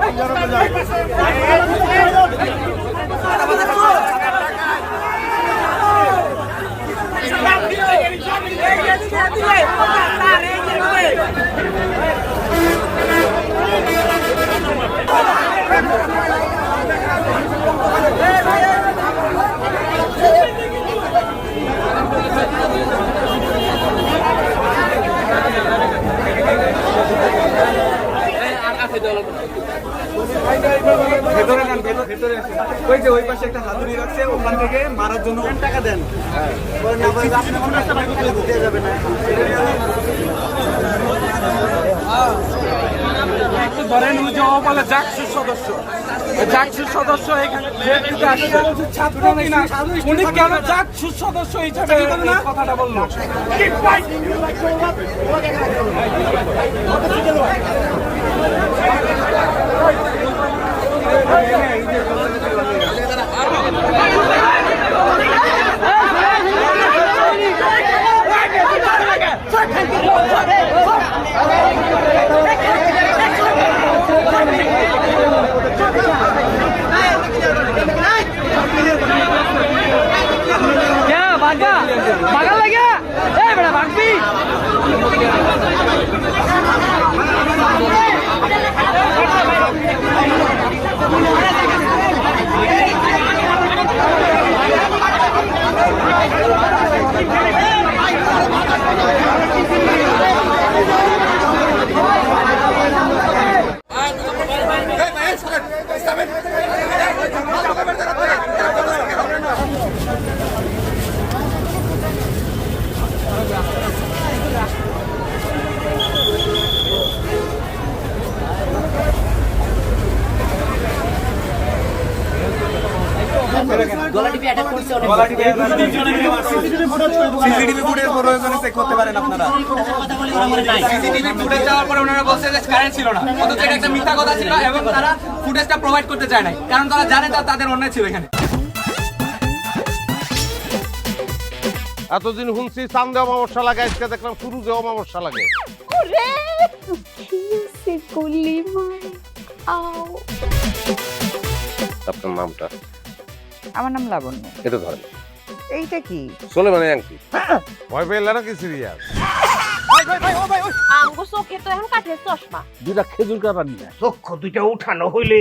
¡Ay, ay, ay! ¡Ay, ভেতরে নেন ভেতরে ভেতরে ওই যে ওই পাশে একটা হাতুড়ি রাখছে ওখান থেকে মারার জন্য টাকা দেন। বলেন না, বলেন, আপনি কোনো একটা বাইক করে দিতে যাবে না। একটু ধরেন ওই যে ও বলে জাকসুর সদস্য জাকসুর সদস্য উনি কেন? জাকসুর সদস্য হিসেবে কথাটা বলল? ভাগা ভাগা লাগে এই বেটা ভাগবি সিসিটিভি ফুটেজ প্রয়োজনে চেক করতে পারেন আপনারা সিসিটিভি ফুটেজ যাওয়ার পরে ওনারা বলছে যে কারেন্ট ছিল না অথচ এটা একটা মিথ্যা কথা ছিল এবং তারা ফুটেজটা প্রোভাইড করতে চায় নাই কারণ তারা জানে তাদের অন্যায় ছিল এখানে এতদিন শুনছি চান্দে অমাবস্যা লাগে আজকে দেখলাম শুরুতে অমাবস্যা লাগে আপনার নামটা আমার নাম লাবণ্য। এটা ধরেন। এইটা কি? চলে মানে আংটি। ভয় পেলে নাকি সিরিয়াস? আমগো চোখে তো এখন কাঠের চশমা। দুটা খেজুর কাটা নিয়ে চক্ষু দুইটা উঠানো হইলে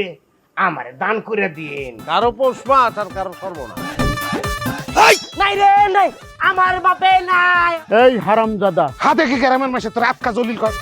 আমারে দান করে দিন। কারও পৌষ মাস আর কারও সর্বনাশ। নাই রে নাই। আমার বাপে নাই। এই হারাম দাদা হাতে কি গ্রামের মাসে তোর আটকা জলিল কর।